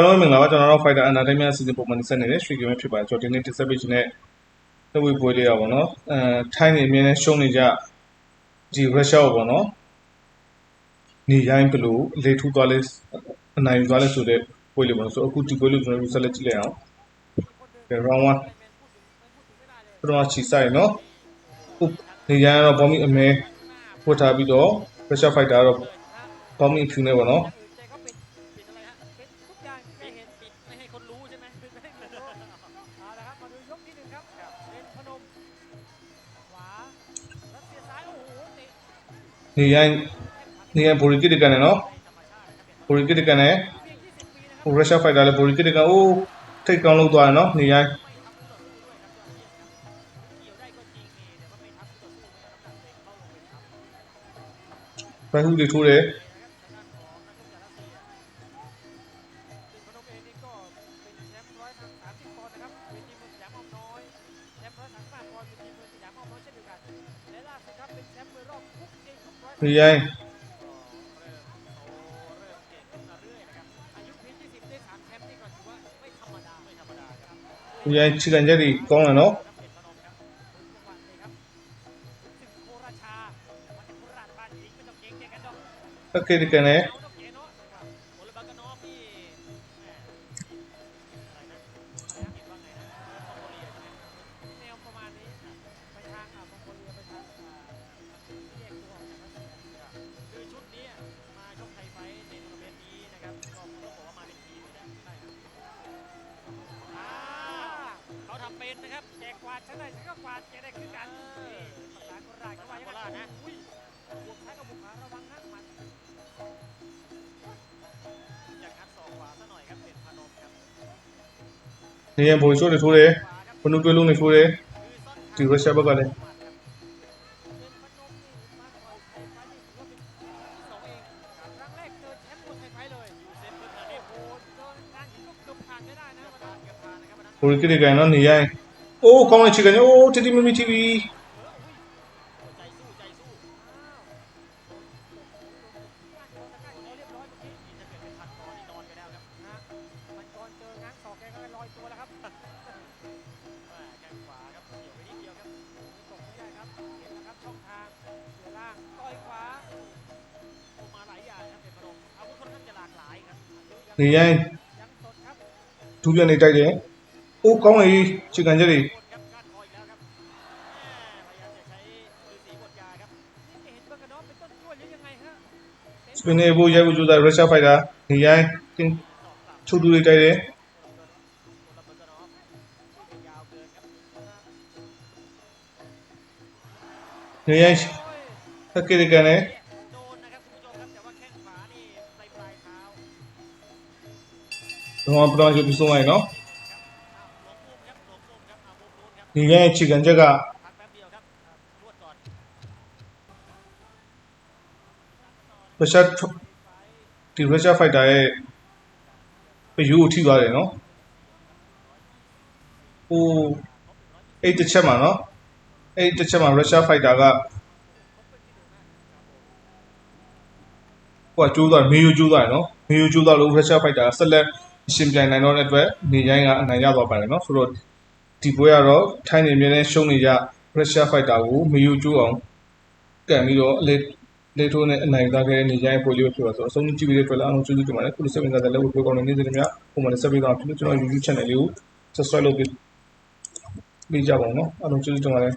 အားလုံးမင်္ဂလာပါကျွန်တော်တို့ Fighter Entertainment အစီအစဉ်ပုံမှန်တင်ဆက်နေတဲ့ရွှေကင်းဖြစ်ပါတယ်ကျွန်တော်ဒီနေ့တင်ဆက်ပေးခြင်းတဲ့လက်ဝဲပွဲလေးရပါတော့အဲထိုင်းနေအမြင်နဲ့ရှုံးနေကြဒီရုရှားကိုပေါ့နော်နေရိုင်းဘလို့လေထူသွားလဲအနိုင်ယူသွားလဲဆိုတဲ့ပွဲလေးပေါ့နော်ဆိုတော့အခုဒီပွဲလေးကျွန်တော်တို့ဆက်လက်ကြည့်လိုက်အောင်ကဲ round 1ပထမချီဆိုင်နော်ဥနေရိုင်းကတော့ဘောမီအမဲဖွတ်ထားပြီးတော့ရုရှား fighter ကတော့ဘောမီဖြူနေပေါ့နော် นี่ยังนี่ยังปุริกิติกันเนาะปุริกิติกันเนี่ยรัสเซียไฟได้เลยปุริกิติกันโอ้ที่กำลังลงตัวเนาะนี่ยังไปหูดีทูเลย ဒီရိုင်းဒီရိုင်းချီကန်ချက်ကြီးကောင်းတယ်နော်တကယ်တကယ်နဲ့ กกวาดฉันหน่อยฉันก็กวาดแกได้ขึ้นกันนี่ภาษาโคราชเขาว่าอย่างนั้นนะอุ้ยบวกซ้ายกับบวกขวาระวังนะหมัดอยากงัดศอกขวาซะหน่อยครับเด่นพนมครับนี่ยังผมช่วยในทูเลยคนดูด้วยลุงในทูเลยถือว่าใช้บ้างก่อนเลยคุณคิดยังไงนั่นหนียัง Ô, con này chỉ cần... Ô, TV, TV, anh chú viên này chạy đấy อ้มาหลายอย่างครับเป็นพนมอาวุธค่อนข้างจะหลากหลายครับ နေရိုင်း ยังสดครับ ဒူးပြန်နေတိုက်တယ်အိုးကောင်းလေခြေကန်ချက်တွေ ครับก้านคออีกแล้วครับพยายามจะใช้มือสีบดยาครับนี่เห็นเบอร์กานอฟเป็นต้นกล้วยหรือยังไงฮะ စပင်နေဘူရိုက်ဘူးကြိုးစားရုရှားဖိုက်တာနေရိုင်းတင်းချိုးတူတွေတိုက်တယ်နေရိုင်းဘက်ကစ်တကန်နဲ့ โดนนะครับคุณผู้ชมครับแต่ว่าแข้งขวานี่ปลายปลายเท้า တော့ပထမချိုးပြီးဆုံးလိုက်နော် มุมนู้นครับ နေရိုင်းခြေကန်ချက်က พักแป๊บเดียวครับนวดก่อน ရုရှားဒီရုရှားဖိုက်တာရဲ့အယူကိုထိသွားတယ်နော်ဟိုအဲ့တစ်ချက်မှာနော်အဲ့တစ်ချက်မှာရုရှားဖိုက်တာကဟိုကကျိုးသွားမေယိုကျိုးသွားတယ်နော်မေယိုကျိုးသွားလို့ရုရှားဖိုက်တာဆက်လက်ရှင်ပြိုင်နိုင်တော့တဲ့အတွက်နေရိုင်းကအနိုင်ရသွားပါတယ်နော်ဆိုတော့ ဒီပွဲကတော့ထိုင်းနေမြဲနဲ့ရှုံးနေကြရုရှားဖိုက်တာကိုမေယိုကျိုးအောင်ကန်ပြီးတော့အလေးလေထိုးနဲ့အနိုင်သားခဲ့တဲ့နေရိုင်းပွဲလေးပဲဖြစ်ပါဆိုတော့အဆုံးကြည့်ပြီးတဲ့အတွက်လည်းအားလုံးကျေးဇူးတင်ပါတယ်ခုလိုစိတ်ဝင်စားတဲ့လက်ဝဲပြောကောင်းတဲ့နေ့စဉ်များပုံမှန်ဆက်ပြီးတော့ဖြစ်လို့ကျွန်တော် YouTube channel လေးကို subscribe လုပ်ပြီးပေးကြပါဦးနော်အားလုံးကျေးဇူးတင်ပါတယ်